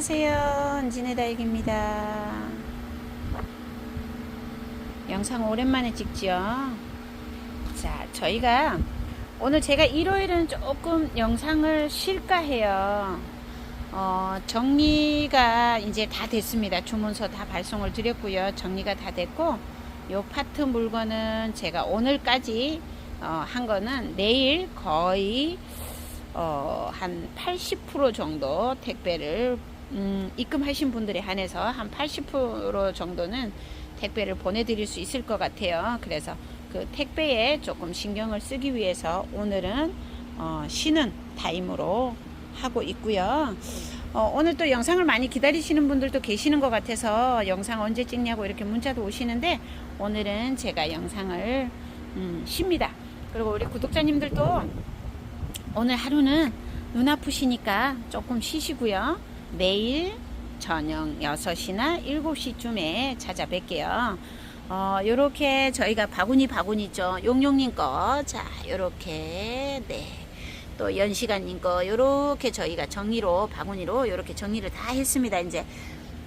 안녕하세요. 은진의 다육입니다. 영상 오랜만에 찍지요. 자, 저희가 오늘 제가 일요일은 조금 영상을 쉴까 해요. 어, 정리가 이제 다 됐습니다. 주문서 다 발송을 드렸고요. 정리가 다 됐고, 요 파트 물건은 제가 오늘까지 어, 한 거는 내일 거의 어, 한 80% 정도 택배를 음, 입금하신 분들에 한해서 한 80% 정도는 택배를 보내드릴 수 있을 것 같아요. 그래서 그 택배에 조금 신경을 쓰기 위해서 오늘은 어, 쉬는 타임으로 하고 있고요. 어, 오늘 또 영상을 많이 기다리시는 분들도 계시는 것 같아서 영상 언제 찍냐고 이렇게 문자도 오시는데 오늘은 제가 영상을 음, 쉽니다. 그리고 우리 구독자님들도 오늘 하루는 눈 아프시니까 조금 쉬시고요. 내일 저녁 6시나 7시쯤에 찾아뵐게요. 어, 요렇게 저희가 바구니 바구니 있죠. 용용님 거. 자, 요렇게. 네. 또 연시간님 거. 요렇게 저희가 정리로, 바구니로 요렇게 정리를 다 했습니다. 이제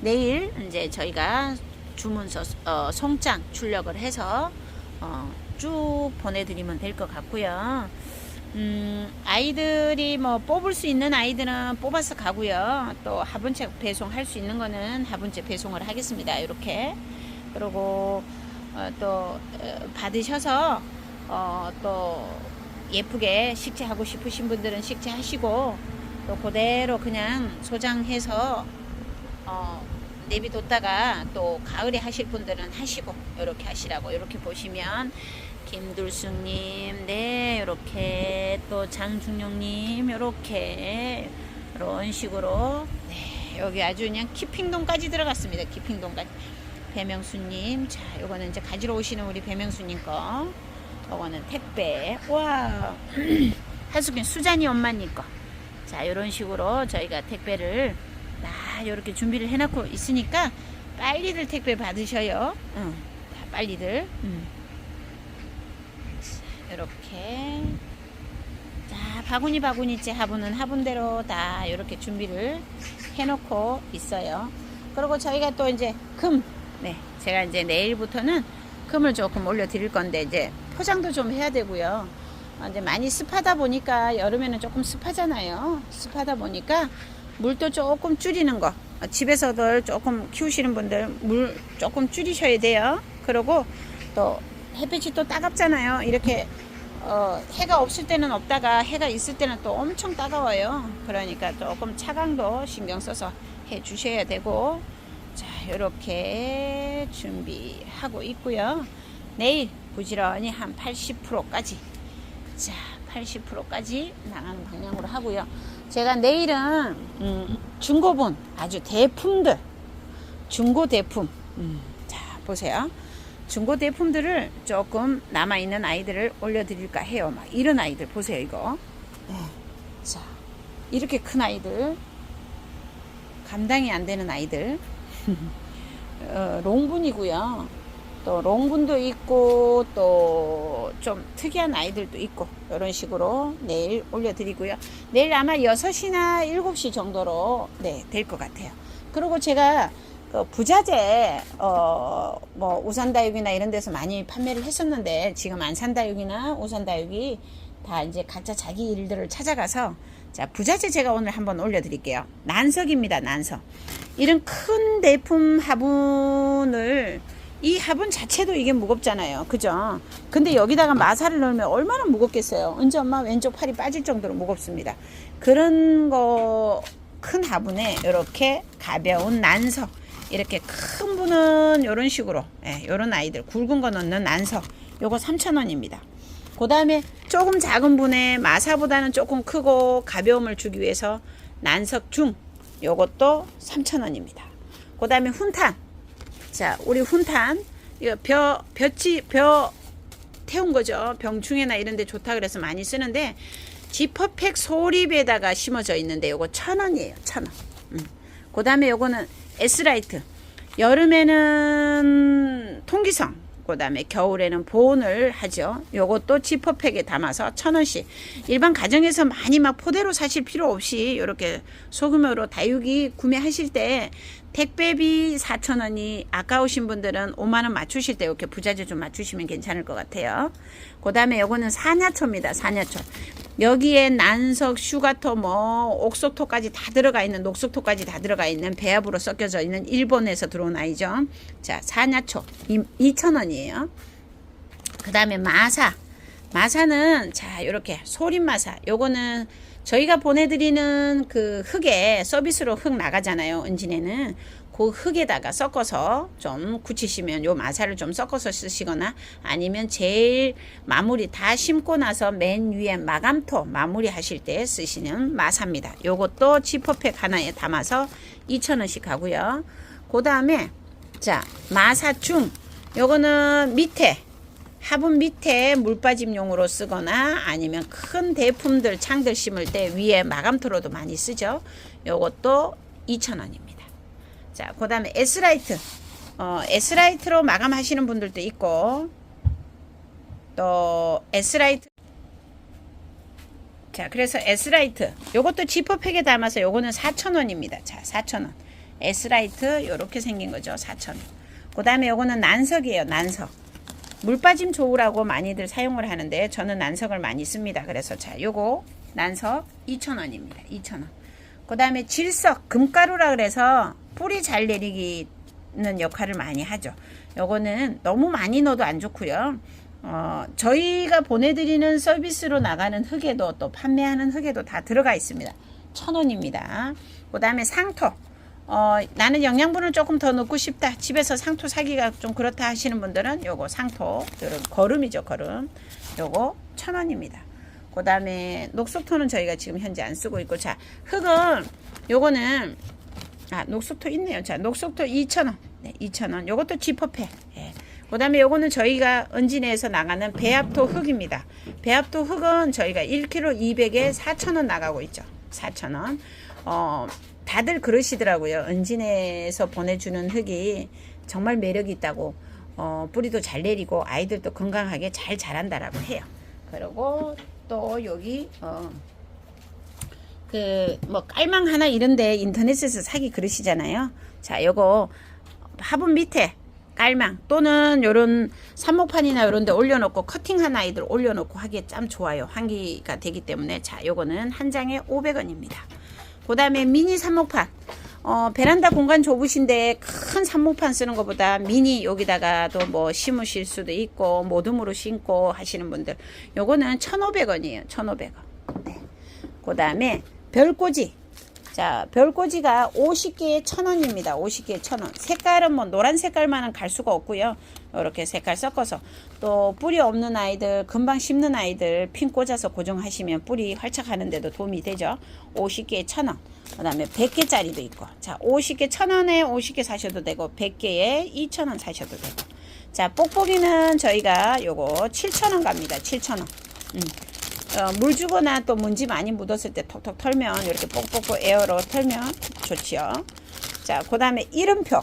내일 이제 저희가 주문서, 어, 송장 출력을 해서, 어, 쭉 보내드리면 될 것 같고요. 음, 아이들이 뭐 뽑을 수 있는 아이들은 뽑아서 가고요. 또 화분째 배송할 수 있는 거는 화분째 배송을 하겠습니다. 이렇게. 그리고 어, 또 어, 받으셔서 어, 또 예쁘게 식재하고 싶으신 분들은 식재하시고 또 그대로 그냥 소장해서 어, 내비뒀다가 또 가을에 하실 분들은 하시고 이렇게 하시라고 이렇게 보시면 김둘숙님, 네, 이렇게 또 장중용님, 이렇게 이런 식으로 네, 여기 아주 그냥 키핑동까지 들어갔습니다. 키핑동까지. 배명수님, 자, 요거는 이제 가지러 오시는 우리 배명수님 거. 요거는 택배. 와, 하수빈 수잔이 엄마님 거. 자, 이런 식으로 저희가 택배를 다 이렇게 준비를 해놓고 있으니까 빨리들 택배 받으셔요. 응, 다 빨리들. 응. 이렇게 자 바구니 바구니째 화분은 화분대로 다 이렇게 준비를 해놓고 있어요. 그리고 저희가 또 이제 금, 네 제가 이제 내일부터는 금을 조금 올려드릴 건데 이제 포장도 좀 해야 되고요. 어, 이제 많이 습하다 보니까 여름에는 조금 습하잖아요. 습하다 보니까 물도 조금 줄이는 거. 어, 집에서들 조금 키우시는 분들 물 조금 줄이셔야 돼요. 그리고 또 햇빛이 또 따갑잖아요. 이렇게 어, 해가 없을 때는 없다가 해가 있을 때는 또 엄청 따가워요. 그러니까 조금 차강도 신경 써서 해 주셔야 되고 자 이렇게 준비하고 있고요. 내일 부지런히 한 80%까지 자 80%까지 나가는 방향으로 하고요. 제가 내일은 음, 중고분 아주 대품들 중고 대품 음, 자 보세요. 중고 대품들을 조금 남아있는 아이들을 올려드릴까 해요. 막 이런 아이들 보세요, 이거. 네. 자, 이렇게 큰 아이들. 감당이 안 되는 아이들. 어, 롱분이고요. 또 롱분도 있고 또 좀 특이한 아이들도 있고 이런 식으로 내일 올려드리고요. 내일 아마 6시나 7시 정도로 네, 될 것 같아요. 그리고 제가 그 부자재 어 뭐 우산다육이나 이런 데서 많이 판매를 했었는데 지금 안산다육이나 우산다육이 다 이제 각자 자기 일들을 찾아가서 자 부자재 제가 오늘 한번 올려드릴게요 난석입니다 난석 이런 큰 대품 화분을 이 화분 자체도 이게 무겁잖아요. 그죠? 근데 여기다가 마사를 넣으면 얼마나 무겁겠어요? 은지 엄마 왼쪽 팔이 빠질 정도로 무겁습니다. 그런 거 큰 화분에 이렇게 가벼운 난석 이렇게 큰 분은 이런 식으로 예, 이런 아이들 굵은 거 넣는 난석 요거 3,000원입니다. 그 다음에 조금 작은 분에 마사보다는 조금 크고 가벼움을 주기 위해서 난석 중 요것도 3,000원입니다. 그 다음에 훈탄 자 우리 훈탄 이거 벼 벼치 벼 태운 거죠. 병충해나 이런 데 좋다 그래서 많이 쓰는데 지퍼팩 소립에다가 심어져 있는데 요거 천 원이에요. 천 원. 음. 그 다음에 요거는 S라이트. 여름에는 통기성. 그 다음에 겨울에는 보온을 하죠. 요것도 지퍼팩에 담아서 천 원씩. 일반 가정에서 많이 막 포대로 사실 필요 없이 이렇게 소규모로 다육이 구매하실 때 택배비 4천 원이 아까우신 분들은 5만 원 맞추실 때 이렇게 부자재 좀 맞추시면 괜찮을 것 같아요. 그 다음에 요거는 사냐초입니다. 사냐초. 여기에 난석, 슈가토, 뭐 옥석토까지 다 들어가 있는 녹석토까지 다 들어가 있는 배합으로 섞여져 있는 일본에서 들어온 아이죠. 자, 사냐초 2,000원이에요. 그 다음에 마사. 마사는 자, 요렇게 소림 마사. 요거는 저희가 보내드리는 그 흙에 서비스로 흙 나가잖아요. 은진에는 그 흙에다가 섞어서 좀 굳히시면 요 마사를 좀 섞어서 쓰시거나 아니면 제일 마무리 다 심고 나서 맨 위에 마감토 마무리 하실 때 쓰시는 마사입니다. 요것도 지퍼팩 하나에 담아서 2,000원씩 하고요. 그 다음에 자 마사중 요거는 밑에 화분 밑에 물빠짐용으로 쓰거나 아니면 큰 대품들 창들 심을 때 위에 마감토로도 많이 쓰죠. 요것도 2,000원입니다. 자, 그 다음에 S라이트. 어, S라이트로 마감하시는 분들도 있고, 또 S라이트. 자, 그래서 S라이트. 요것도 지퍼팩에 담아서 요거는 4,000원입니다. 자, 4,000원. S라이트 요렇게 생긴 거죠. 4,000원. 그 다음에 요거는 난석이에요. 난석. 물 빠짐 좋으라고 많이들 사용을 하는데 저는 난석을 많이 씁니다. 그래서 자, 요거 난석 2,000원입니다. 2,000원. 그 다음에 질석, 금가루라 그래서 뿌리 잘 내리기는 역할을 많이 하죠. 요거는 너무 많이 넣어도 안 좋고요. 어, 저희가 보내드리는 서비스로 나가는 흙에도 또 판매하는 흙에도 다 들어가 있습니다. 천 원입니다. 그 다음에 상토. 어, 나는 영양분을 조금 더 넣고 싶다. 집에서 상토 사기가 좀 그렇다 하시는 분들은 요거 상토. 요런 거름이죠, 거름. 요거 천 원입니다. 그 다음에 녹색토는 저희가 지금 현재 안 쓰고 있고, 자, 흙은 요거는 아, 녹색토 있네요. 자, 녹색토 2,000원. 네, 2,000원. 요것도 지퍼팩. 예. 그 다음에 요거는 저희가 은진에서 나가는 배합토 흙입니다. 배합토 흙은 저희가 1kg 200에 4,000원 나가고 있죠. 4,000원. 어, 다들 그러시더라고요. 은진에서 보내주는 흙이 정말 매력이 있다고. 어, 뿌리도 잘 내리고 아이들도 건강하게 잘 자란다라고 해요. 그리고 또 여기, 어, 그 뭐 깔망 하나 이런데 인터넷에서 사기 그러시잖아요. 자, 요거 화분 밑에 깔망 또는 요런 삽목판이나 요런 데 올려놓고 커팅한 아이들 올려놓고 하기에 참 좋아요. 환기가 되기 때문에 자, 요거는 한 장에 500원입니다. 그 다음에 미니 삽목판 어, 베란다 공간 좁으신데 큰 삽목판 쓰는 것보다 미니 여기다가도 뭐 심으실 수도 있고 모둠으로 심고 하시는 분들 요거는 1,500원이에요. 1,500원. 네. 그 다음에 별꽂이. 자, 별꽂이가 50개에 1,000원입니다. 50개에 1,000원. 색깔은 뭐 노란 색깔만은 갈 수가 없고요. 이렇게 색깔 섞어서 또 뿌리 없는 아이들, 금방 심는 아이들 핀 꽂아서 고정하시면 뿌리 활착하는 데도 도움이 되죠. 50개에 1,000원. 그다음에 100개짜리도 있고. 자, 50개 1,000원에 50개 사셔도 되고 100개에 2,000원 사셔도 되고. 자, 뽁뽁이는 저희가 요거 7,000원 갑니다. 7,000원. 음. 어, 물 주거나 또 먼지 많이 묻었을 때 톡톡 털면 이렇게 뽁뽁뽁 에어로 털면 좋지요. 자, 그 다음에 이름표.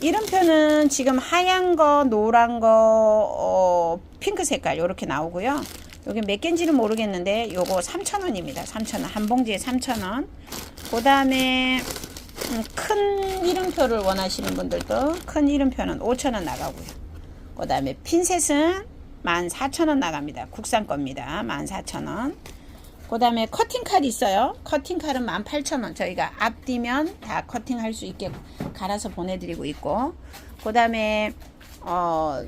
이름표는 지금 하얀 거, 노란 거, 어, 핑크 색깔 이렇게 나오고요. 여기 몇 개인지는 모르겠는데 요거 3,000원입니다. 3,000원. 한 봉지에 3,000원. 그 다음에 음, 큰 이름표를 원하시는 분들도 큰 이름표는 5,000원 나가고요. 그 다음에 핀셋은 14,000원 나갑니다. 국산 겁니다. 14,000원. 그 다음에 커팅칼 있어요. 커팅칼은 18,000원. 저희가 앞뒤면 다 커팅할 수 있게 갈아서 보내드리고 있고. 그 다음에, 어,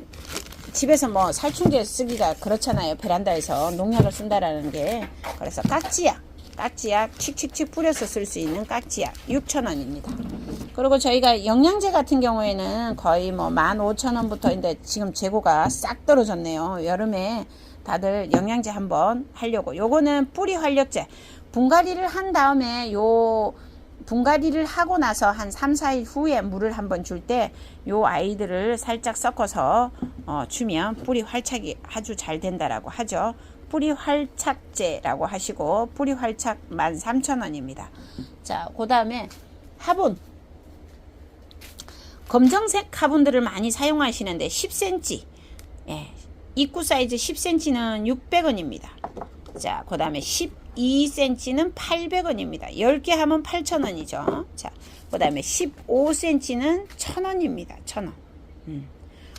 집에서 뭐 살충제 쓰기가 그렇잖아요. 베란다에서 농약을 쓴다라는 게. 그래서 깍지약. 깍지약 칙칙칙 뿌려서 쓸 수 있는 깍지약 6,000원입니다. 그리고 저희가 영양제 같은 경우에는 거의 뭐 15,000원부터인데 지금 재고가 싹 떨어졌네요. 여름에 다들 영양제 한번 하려고. 요거는 뿌리 활력제. 분갈이를 한 다음에 요 분갈이를 하고 나서 한 3, 4일 후에 물을 한번 줄 때 요 아이들을 살짝 섞어서 어, 주면 뿌리 활착이 아주 잘 된다라고 하죠. 뿌리 활착제라고 하시고 뿌리 활착 13,000원입니다. 자, 그 다음에 화분 검정색 화분들을 많이 사용하시는데 10cm 예. 입구 사이즈 10cm는 600원입니다. 자, 그 다음에 12cm는 800원입니다. 10개 하면 8,000원이죠. 자, 그 다음에 15cm는 1,000원입니다. 1,000원. 음.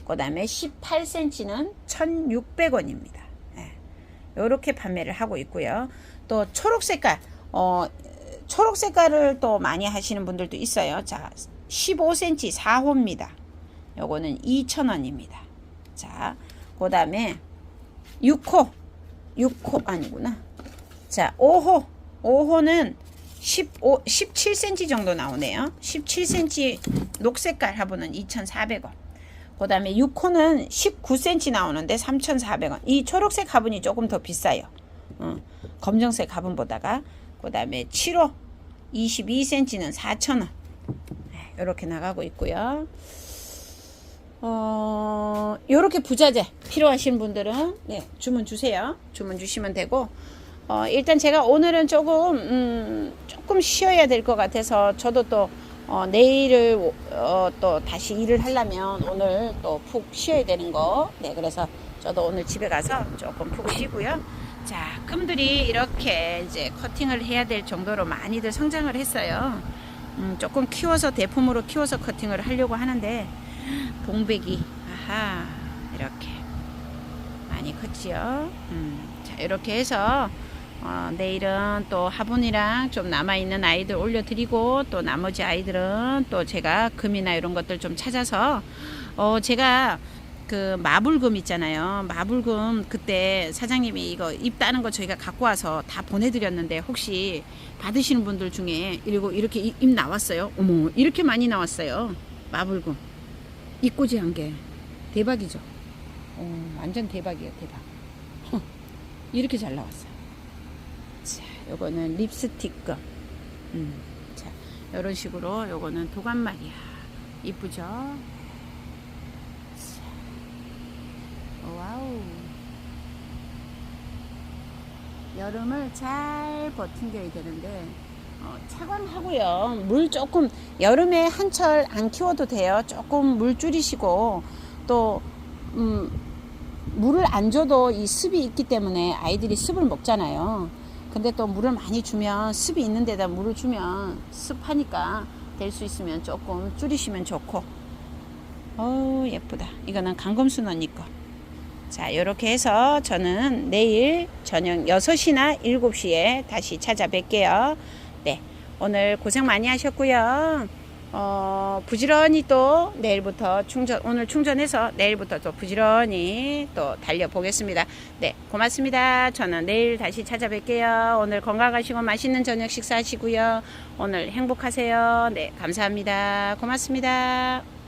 그 다음에 18cm는 1,600원입니다. 예. 요렇게 판매를 하고 있고요. 또 초록 색깔, 어, 초록 색깔을 또 많이 하시는 분들도 있어요. 자, 15cm 4호입니다. 요거는 2,000원입니다. 자, 그 다음에 6호, 6호 아니구나. 자, 5호, 5호는 15, 17cm 정도 나오네요. 17cm 녹색깔 화분은 2,400원. 그 다음에 6호는 19cm 나오는데 3,400원. 이 초록색 화분이 조금 더 비싸요. 어, 검정색 화분보다가. 그 다음에 7호 22cm는 4,000원. 이렇게 나가고 있고요. 어, 요렇게 부자재 필요하신 분들은 네, 주문 주세요. 주문 주시면 되고 어, 일단 제가 오늘은 조금 음, 조금 쉬어야 될 것 같아서 저도 또 어, 내일을 어, 또 다시 일을 하려면 오늘 또 푹 쉬어야 되는 거. 네, 그래서 저도 오늘 집에 가서 조금 푹 쉬고요. 자, 끔들이 이렇게 이제 커팅을 해야 될 정도로 많이들 성장을 했어요. 음, 조금 키워서 대품으로 키워서 커팅을 하려고 하는데 봉백이 아하 이렇게 많이 컸지요. 음, 자 이렇게 해서 어, 내일은 또 화분이랑 좀 남아있는 아이들 올려드리고 또 나머지 아이들은 또 제가 금이나 이런 것들 좀 찾아서 어, 제가 그 마불금 있잖아요. 마불금 그때 사장님이 이거 잎 따는 거 저희가 갖고 와서 다 보내드렸는데 혹시 받으시는 분들 중에 이러고 이렇게 잎- 잎 나왔어요. 어머 이렇게 많이 나왔어요. 마불금 잎꽂이 한게 대박이죠. 어, 완전 대박이에요 대박. 허, 이렇게 잘 나왔어요. 자, 요거는 립스틱금. 음, 자, 이런 식으로 요거는 도감말이야. 이쁘죠? 와우. 여름을 잘 버틴겨야 되는데 어, 차관하고요. 물 조금 여름에 한철 안 키워도 돼요. 조금 물 줄이시고 또 음, 물을 안 줘도 이 습이 있기 때문에 아이들이 습을 먹잖아요. 근데 또 물을 많이 주면 습이 있는 데다 물을 주면 습하니까 될 수 있으면 조금 줄이시면 좋고. 어우 예쁘다. 이거는 강검순 언니 거. 자, 이렇게 해서 저는 내일 저녁 6시나 7시에 다시 찾아뵐게요. 네. 오늘 고생 많이 하셨고요. 어, 부지런히 또 내일부터 충전, 오늘 충전해서 내일부터 또 부지런히 또 달려보겠습니다. 네. 고맙습니다. 저는 내일 다시 찾아뵐게요. 오늘 건강하시고 맛있는 저녁 식사하시고요. 오늘 행복하세요. 네. 감사합니다. 고맙습니다.